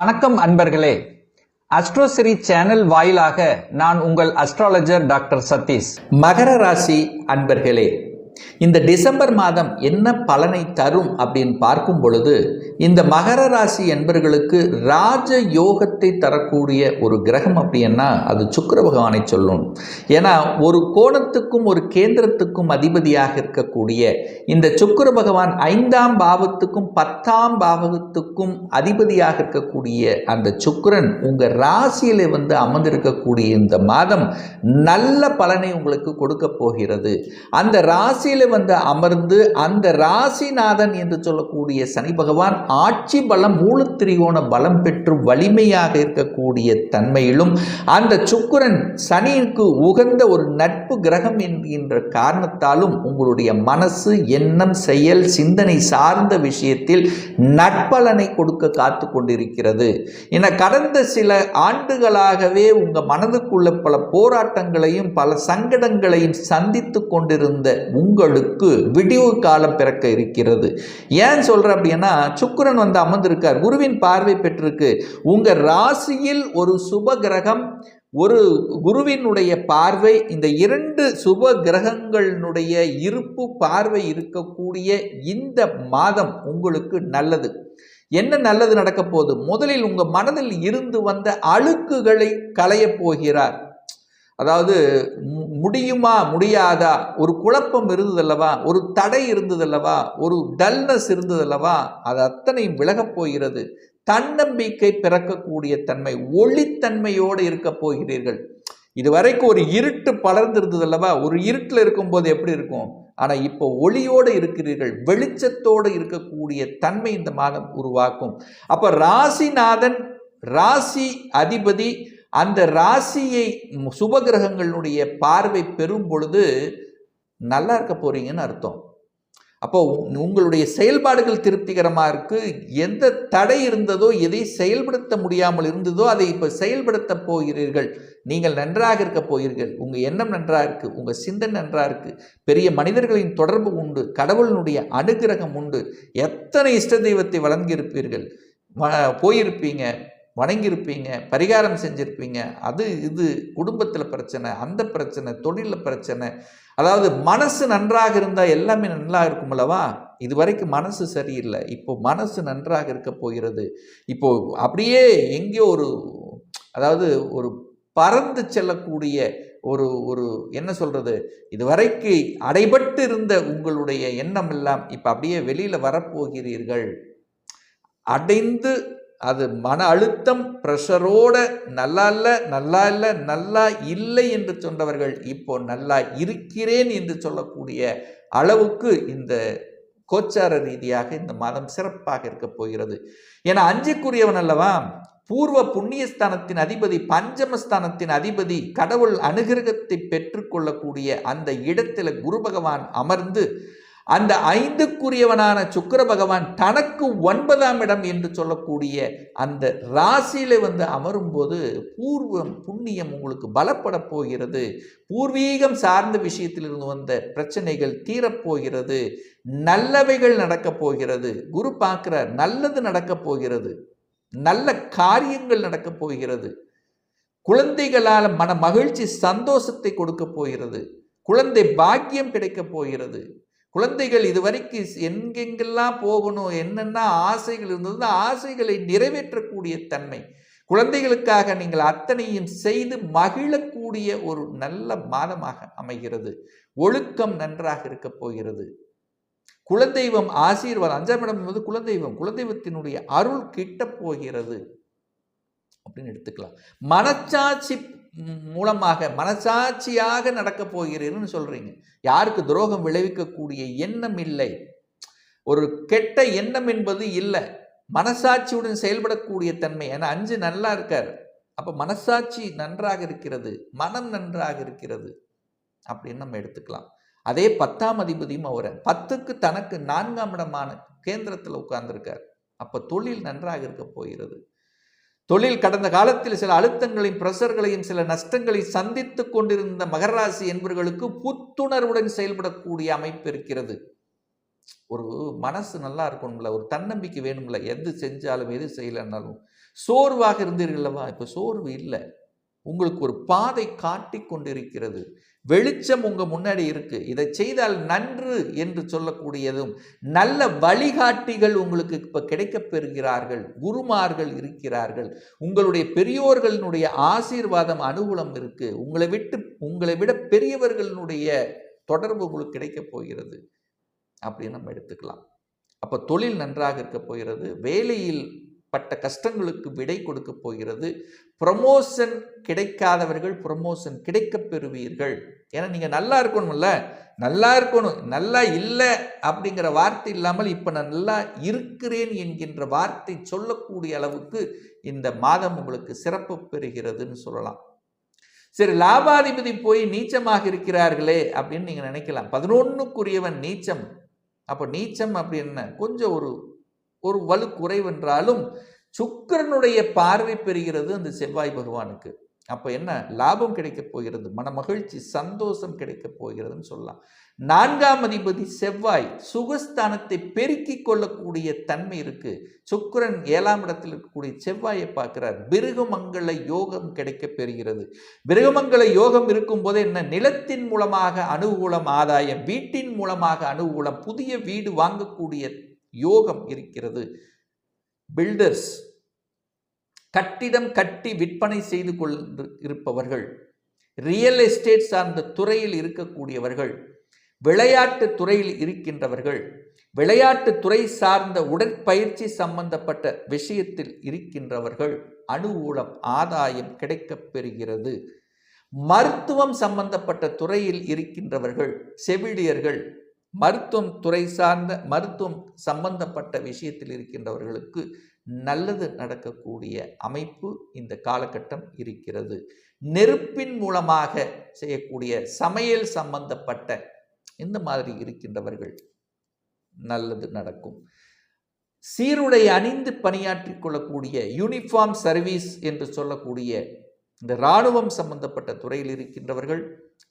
வணக்கம் அன்பர்களே. அஸ்ட்ரோசிரி சேனல் வாயிலாக நான் உங்கள் அஸ்ட்ராலஜர் டாக்டர் சதீஷ். மகர ராசி அன்பர்களே இந்த டிசம்பர் மாதம் என்ன பலனை தரும் அப்படின்னு பார்க்கும் பொழுது இந்த மகர ராசி என்பர்களுக்கு ராஜ யோகத்தை தரக்கூடிய ஒரு கிரகம் அப்படின்னா அது சுக்கர பகவானை சொல்லும். ஏன்னா ஒரு கோணத்துக்கும் ஒரு கேந்திரத்துக்கும் அதிபதியாக இருக்கக்கூடிய இந்த சுக்கிர பகவான் ஐந்தாம் பாவத்துக்கும் பத்தாம் பாவத்துக்கும் அதிபதியாக இருக்கக்கூடிய அந்த சுக்கிரன் உங்கள் ராசியில் வந்து அமர்ந்திருக்கக்கூடிய இந்த மாதம் நல்ல பலனை உங்களுக்கு கொடுக்க போகிறது. அந்த ராசி ராசியில் வந்து அமர்ந்து அந்த ராசிநாதன் என்று சொல்லக்கூடிய சனி பகவான் ஆட்சி பலம் மூலத்திரிகோண பலம் பெற்று வலிமையாக இருக்கக்கூடிய தன்மையிலும் அந்த சுக்கரன் சனிக்கு உகந்த ஒரு நட்பு கிரகம் என்கின்ற காரணத்தாலும் உங்களுடைய மனசு எண்ணம் செயல் சிந்தனை சார்ந்த விஷயத்தில் நட்பலனை கொடுக்க காத்து கொண்டிருக்கிறது. என கடந்த சில ஆண்டுகளாகவே உங்கள் மனதுக்குள்ள பல போராட்டங்களையும் பல சங்கடங்களையும் சந்தித்து கொண்டிருந்த உங்கள் உங்களுக்கு விடிவு காலம் பிறக்க இருக்கிறது. ஏன் சொல்கிறேன் அப்படின்னா சுக்கரன் வந்து அமர்ந்திருக்கார். குருவின் பார்வை பெற்றிருக்கு. உங்கள் ராசியில் ஒரு சுப கிரகம் ஒரு குருவினுடைய பார்வை இந்த இரண்டு சுப கிரகங்களினுடைய இருப்பு பார்வை இருக்கக்கூடிய இந்த மாதம் உங்களுக்கு நல்லது. என்ன நல்லது நடக்க போகுது? முதலில் உங்கள் மனதில் இருந்து வந்த அழுக்குகளை களையப் போகிறார். அதாவது மு- முடியுமா முடியாதா? ஒரு குழப்பம் இருந்ததல்லவா? ஒரு தடை இருந்ததல்லவா? ஒரு டல்னஸ் இருந்ததல்லவா? அது அத்தனையும் விலகப் போகிறது. தன்னம்பிக்கை பிறக்கக்கூடிய தன்மை ஒளித்தன்மையோடு இருக்க போகிறீர்கள். இதுவரைக்கும் ஒரு இருட்டு பலர்ந்து இருந்ததல்லவா ஒரு இருட்டில் இருக்கும்போது எப்படி இருக்கும்? ஆனால் இப்போ ஒளியோடு இருக்கிறீர்கள். வெளிச்சத்தோடு இருக்கக்கூடிய தன்மை இந்த மாதம் உருவாக்கும். அப்போ ராசிநாதன் ராசி அதிபதி அந்த ராசியை சுபகிரகங்களுடைய பார்வை பெறும் பொழுது நல்லா இருக்க போறீங்கன்னு அர்த்தம். அப்போ உங்களுடைய செயல்பாடுகள் திருப்திகரமாக இருக்கு. எந்த தடை இருந்ததோ எதை செயல்படுத்த முடியாமல் இருந்ததோ அதை இப்போ செயல்படுத்த போகிறீர்கள். நீங்கள் நன்றாக இருக்க போகிறீர்கள். உங்கள் எண்ணம் நன்றாக இருக்குது உங்கள் சிந்தனை நன்றாக இருக்குது பெரிய மனிதர்களின் தொடர்பு உண்டு. கடவுளினுடைய அனுகிரகம் உண்டு. எத்தனை இஷ்ட தெய்வத்தை வழங்கியிருப்பீர்கள் போயிருப்பீங்க. வணங்கியிருப்பீங்க பரிகாரம் செஞ்சுருப்பீங்க. அது இது குடும்பத்தில் பிரச்சனை அந்த பிரச்சனை தொழிலில் பிரச்சனை. அதாவது மனசு நன்றாக இருந்தால் எல்லாமே நல்லா இருக்கும் அல்லவா? இது வரைக்கும் மனசு சரியில்லை. இப்போ மனசு நன்றாக இருக்க போகிறது. இப்போ அப்படியே எங்கேயோ ஒரு அதாவது ஒரு பறந்து செல்லக்கூடிய ஒரு ஒரு என்ன சொல்கிறது இதுவரைக்கு அடைபட்டு இருந்த உங்களுடைய எண்ணம் எல்லாம் இப்போ அப்படியே வெளியில் வரப்போகிறீர்கள். அடைந்து அது மன அழுத்தம் ப்ரெஷரோட நல்லா இல்லை நல்லா இல்லை நல்லா இல்லை என்று சொன்னவர்கள் இப்போ நல்லா இருக்கிறேன் என்று சொல்லக்கூடிய அளவுக்கு இந்த கோச்சார ரீதியாக இந்த மாதம் சிறப்பாக இருக்க போகிறது. ஏன்னா அஞ்சுக்குரியவன் அல்லவா? பூர்வ புண்ணியஸ்தானத்தின் அதிபதி பஞ்சமஸ்தானத்தின் அதிபதி கடவுள் அனுகிரகத்தை பெற்றுக்கொள்ளக்கூடிய அந்த இடத்துல குரு பகவான் அமர்ந்து அந்த ஐந்துக்குரியவனான சுக்கர பகவான் தனக்கு ஒன்பதாம் இடம் என்று சொல்லக்கூடிய அந்த ராசியில வந்து அமரும்போது பூர்வம் புண்ணியம் உங்களுக்கு பலப்பட போகிறது. பூர்வீகம் சார்ந்த விஷயத்திலிருந்து வந்த பிரச்சனைகள் தீரப்போகிறது நல்லவைகள் நடக்கப் போகிறது. குரு பார்க்கிறார் நல்லது நடக்கப் போகிறது. நல்ல காரியங்கள் நடக்கப் போகிறது. குழந்தைகளால் மன மகிழ்ச்சி சந்தோஷத்தை கொடுக்க போகிறது. குழந்தை பாக்கியம் கிடைக்கப் போகிறது. குழந்தைகள் இதுவரைக்கு எங்கெங்கெல்லாம் போகணும் என்னென்ன ஆசைகள் இருந்தது ஆசைகளை நிறைவேற்றக்கூடிய தன்மை. குழந்தைகளுக்காக நீங்கள் அத்தனையும் செய்து மகிழக்கூடிய ஒரு நல்ல மாதமாக அமைகிறது. ஒழுக்கம் நன்றாக இருக்கப் போகிறது. குலதெய்வம் ஆசீர்வாதம் அஞ்சாம் இடம் என்பது குலதெய்வம். குலதெய்வத்தினுடைய அருள் கிட்டப் போகிறது. அப்படின்னு எடுத்துக்கலாம். மனச்சாட்சி மூலமாக மனசாட்சியாக நடக்கப் போகிறேன்னு சொல்றீங்க. யாருக்கு துரோகம் விளைவிக்கக்கூடிய எண்ணம் இல்லை. ஒரு கெட்ட எண்ணம் என்பது இல்லை. மனசாட்சியுடன் செயல்படக்கூடிய தன்மை. ஏன்னா அஞ்சு நல்லா இருக்கார். அப்ப மனசாட்சி நன்றாக இருக்கிறது. மனம் நன்றாக இருக்கிறது. அப்படின்னு நம்ம எடுத்துக்கலாம். அதே பத்தாம் அதிபதியும் அவரை. பத்துக்கு தனக்கு நான்காம் இடமான கேந்திரத்தில் உட்கார்ந்துருக்கார். அப்போ தொழில் நன்றாக இருக்க போகிறது. தொழில் கடந்த காலத்தில் சில அழுத்தங்களையும் பிரஷர்களையும் சில நஷ்டங்களையும் சந்தித்து கொண்டிருந்த மகராசி என்பவர்களுக்கு புத்துணர்வுடன் செயல்படக்கூடிய அமைப்பு இருக்கிறது. ஒரு மனசு நல்லா இருக்கணும்ல ஒரு தன்னம்பிக்கை வேணும்ல எது செஞ்சாலும் எது செய்யலைன்னாலும் சோர்வாக இருந்தீர்கள்லவா இப்போ சோர்வு இல்லை. உங்களுக்கு ஒரு பாதை காட்டி கொண்டிருக்கிறது. வெளிச்சம் உங்கள் முன்னாடி இருக்குது இதை செய்தால் நன்று என்று சொல்லக்கூடியதும் நல்ல வழிகாட்டிகள் உங்களுக்கு இப்போ கிடைக்கப் பெறுகிறார்கள். குருமார்கள் இருக்கிறார்கள். உங்களுடைய பெரியோர்களினுடைய ஆசீர்வாதம் அனுகூலம் இருக்குது உங்களை விட்டு உங்களை விட பெரியவர்களினுடைய தொடர்பு உங்களுக்கு கிடைக்கப் போகிறது. அப்படின்னு நம்ம எடுத்துக்கலாம். அப்போ தொழில் நன்றாக இருக்க போகிறது. வேலையில் பட்ட கஷ்டங்களுக்கு விடை கொடுக்க போகிறது. ப்ரமோஷன் கிடைக்காதவர்கள் ப்ரமோஷன் கிடைக்கப் பெறுவீர்கள். ஏன்னா நீங்கள் நல்லா இருக்கணும்ல. நல்லா இருக்கணும். நல்லா இல்லை அப்படிங்கிற வார்த்தை இல்லாமல் இப்போ நான் நல்லா இருக்கிறேன் என்கின்ற வார்த்தை சொல்லக்கூடிய அளவுக்கு இந்த மாதம் உங்களுக்கு சிறப்பு பெறுகிறதுன்னு சொல்லலாம். சரி லாபாதிபதி போய் நீச்சமாக இருக்கிறார்களே அப்படின்னு நீங்கள் நினைக்கலாம். பதினொன்றுக்குரியவன் நீச்சம். அப்போ நீச்சம் அப்படி என்ன? கொஞ்சம் ஒரு ஒரு வலு குறைவென்றாலும் சுக்கிரனுடைய பார்வை பெறுகிறது அந்த செவ்வாய் பகவானுக்கு. அப்போ என்ன? லாபம் கிடைக்கப் போகிறது மன மகிழ்ச்சி சந்தோஷம் கிடைக்கப் போகிறதுன்னு சொல்லலாம். நான்காம் அதிபதி செவ்வாய் சுகஸ்தானத்தை பெருக்கிக் கொள்ளக்கூடிய தன்மை இருக்கு. சுக்கிரன் ஏழாம் இடத்தில் இருக்கக்கூடிய செவ்வாயை பார்க்கிறார். பிருகமங்கல யோகம் கிடைக்க பெறுகிறது. பிருகமங்கல யோகம் இருக்கும் போது என்ன? நிலத்தின் மூலமாக அனுகூலம் ஆதாயம் வீட்டின் மூலமாக அனுகூலம் புதிய வீடு வாங்கக்கூடிய யோகம் இருக்கிறது. பில்டர்ஸ் கட்டிடம் கட்டி விற்பனை செய்து கொண்டு இருப்பவர்கள் ரியல் எஸ்டேட் சார்ந்த துறையில் இருக்கக்கூடியவர்கள் விளையாட்டு துறையில் இருக்கின்றவர்கள் விளையாட்டு துறை சார்ந்த உடற்பயிற்சி சம்பந்தப்பட்ட விஷயத்தில் இருக்கின்றவர்கள் அனுகூலம் ஆதாயம் கிடைக்கப் பெறுகிறது. மருத்துவம் சம்பந்தப்பட்ட துறையில் இருக்கின்றவர்கள் செவிலியர்கள் மருத்துவம் துறை சார்ந்த மருத்துவம் சம்பந்தப்பட்ட விஷயத்தில் இருக்கின்றவர்களுக்கு நல்லது நடக்கக்கூடிய அமைப்பு இந்த காலகட்டம் இருக்கிறது. நெருப்பின் மூலமாக செய்யக்கூடிய சமையல் சம்பந்தப்பட்ட இந்த மாதிரி இருக்கின்றவர்கள் நல்லது நடக்கும். சீருடை அணிந்து பணியாற்றிக் கொள்ளக்கூடிய யூனிஃபார்ம் சர்வீஸ் என்று சொல்லக்கூடிய இந்த இராணுவம் சம்பந்தப்பட்ட துறையில் இருக்கின்றவர்கள்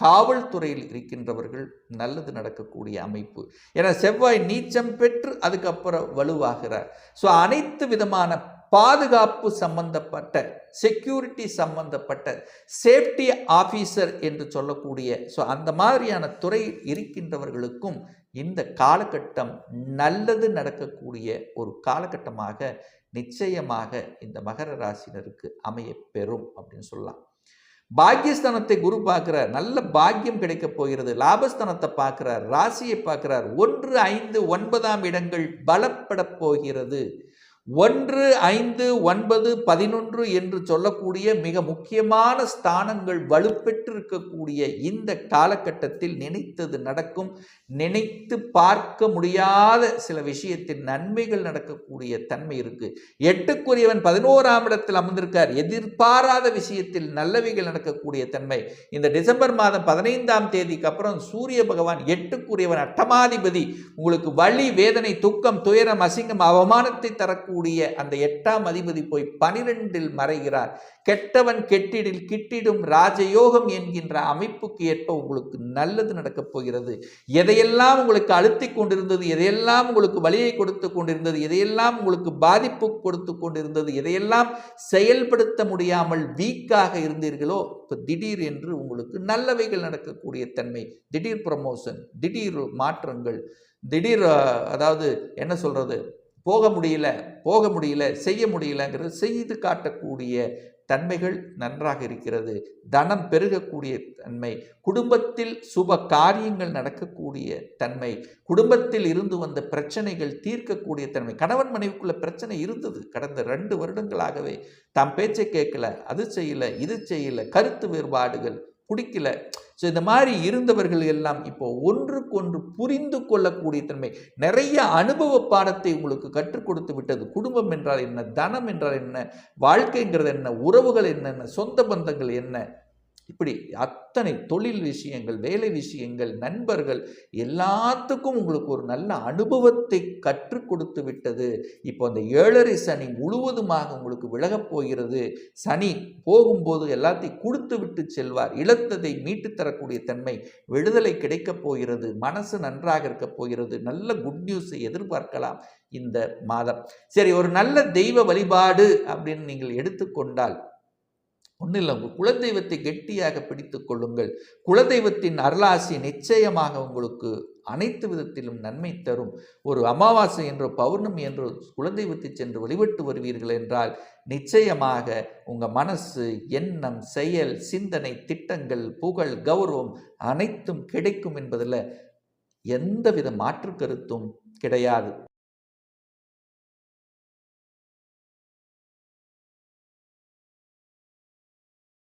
காவல்துறையில் இருக்கின்றவர்கள் நல்லது நடக்கக்கூடிய அமைப்பு. ஏன்னா செவ்வாய் நீச்சம் பெற்று அதுக்கப்புறம் வலுவாகிறார். ஸோ அனைத்து விதமான பாதுகாப்பு சம்பந்தப்பட்ட செக்யூரிட்டி சம்பந்தப்பட்ட சேஃப்டி ஆஃபீஸர் என்று சொல்லக்கூடிய ஸோ அந்த மாதிரியான துறை இருக்கின்றவர்களுக்கும் இந்த காலகட்டம் நல்லது நடக்கக்கூடிய ஒரு காலகட்டமாக நிச்சயமாக இந்த மகர ராசினருக்கு அமைய பெறும் அப்படின்னு சொல்லலாம். பாக்கியஸ்தானத்தை குரு பார்க்கிறார். நல்ல பாக்கியம் கிடைக்க போகிறது. லாபஸ்தானத்தை பார்க்கிறார். ராசியை பார்க்கிறார். ஒன்று ஐந்து ஒன்பதாம் இடங்கள் பலப்பட போகிறது. ஒன்று ஐந்து ஒன்பது பதினொன்று என்று சொல்லக்கூடிய மிக முக்கியமான ஸ்தானங்கள் வலுப்பெற்றிருக்கக்கூடிய இந்த காலகட்டத்தில் நினைத்தது நடக்கும். நினைத்து பார்க்க முடியாத சில விஷயத்தில் நன்மைகள் நடக்கக்கூடிய தன்மை இருக்கு. எட்டுக்குரியவன் பதினோராம் இடத்தில் அமர்ந்திருக்கார். எதிர்பாராத விஷயத்தில் நல்லவைகள் நடக்கக்கூடிய தன்மை. இந்த டிசம்பர் மாதம் பதினைந்தாம் தேதிக்கு அப்புறம் சூரிய பகவான் எட்டுக்குரியவன் அட்டமாதிபதி. உங்களுக்கு வழி வேதனை துக்கம் துயரம் அசிங்கம் அவமானத்தை தரக்கூடிய அந்த எட்டாம் அதிபதி போய் பனிரெண்டில் மறைகிறார். கெட்டவன் கெட்டிடில் கிட்டிடும் ராஜயோகம் என்கின்ற அமைப்புக்கு ஏற்ப உங்களுக்கு நல்லது நடக்கப் போகிறது. எதையெல்லாம் உங்களுக்கு அழுத்தி கொண்டிருந்தது எதையெல்லாம் உங்களுக்கு வழியை கொடுத்து கொண்டிருந்தது எதையெல்லாம் உங்களுக்கு பாதிப்பு கொடுத்து கொண்டிருந்தது எதையெல்லாம் செயல்படுத்த முடியாமல் வீக்காக இருந்தீர்களோ இப்போ திடீர் என்று உங்களுக்கு நல்லவைகள் நடக்கக்கூடிய தன்மை. திடீர் ப்ரமோஷன் திடீர் மாற்றங்கள் திடீர் அதாவது என்ன சொல்கிறது போக முடியல போக முடியல செய்ய முடியலங்கிறது செய்து காட்டக்கூடிய தன்மைகள் நன்றாக இருக்கிறது. தனம் பெருகக்கூடிய தன்மை குடும்பத்தில் சுப காரியங்கள் நடக்கக்கூடிய தன்மை குடும்பத்தில் இருந்து வந்த பிரச்சனைகள் தீர்க்கக்கூடிய தன்மை. கணவன் மனைவிக்குள்ள பிரச்சனை இருந்தது கடந்த ரெண்டு வருடங்களாகவே. தாம் பேச்சை கேட்கல அது செய்யல இது செய்யல கருத்து வேறுபாடுகள் பிடிக்கல. ஸோ இந்த மாதிரி இருந்தவர்கள் எல்லாம் இப்போ ஒன்றுக்கொன்று புரிந்து கொள்ளக்கூடிய தன்மை நிறைய அனுபவ பாடத்தை உங்களுக்கு கற்றுக் கொடுத்து விட்டது. குடும்பம் என்றால் என்ன? தனம் என்றால் என்ன? வாழ்க்கைங்கிறது என்ன? உறவுகள் என்னென்ன சொந்த பந்தங்கள் என்ன? இப்படி அத்தனை தொழில் விஷயங்கள் வேலை விஷயங்கள் நண்பர்கள் எல்லாத்துக்கும் உங்களுக்கு ஒரு நல்ல அனுபவத்தை கற்றுக் கொடுத்து விட்டது. இப்போ அந்த ஏழரை சனி முழுவதுமாக உங்களுக்கு விலகப் போகிறது. சனி போகும்போது எல்லாத்தையும் கொடுத்து விட்டு செல்வார். இழத்ததை மீட்டு தரக்கூடிய தன்மை விடுதலை கிடைக்கப் போகிறது. மனசு நன்றாக இருக்க போகிறது. நல்ல குட் நியூஸை எதிர்பார்க்கலாம் இந்த மாதம். சரி ஒரு நல்ல தெய்வ வழிபாடு அப்படின்னு நீங்கள் எடுத்துக்கொண்டால் ஒன்றும் இல்லை. உங்கள் குலதெய்வத்தை கெட்டியாக பிடித்து கொள்ளுங்கள். குலதெய்வத்தின் அருளாசி நிச்சயமாக உங்களுக்கு அனைத்து விதத்திலும் நன்மை தரும். ஒரு அமாவாசை என்றோ பௌர்ணமி என்றோ குலதெய்வத்தை சென்று வழிபட்டு வருவீர்கள் என்றால் நிச்சயமாக உங்கள் மனசு எண்ணம் செயல் சிந்தனை திட்டங்கள் புகழ் கௌரவம் அனைத்தும் கிடைக்கும் என்பதில் எந்தவித மாற்று கருத்தும் கிடையாது.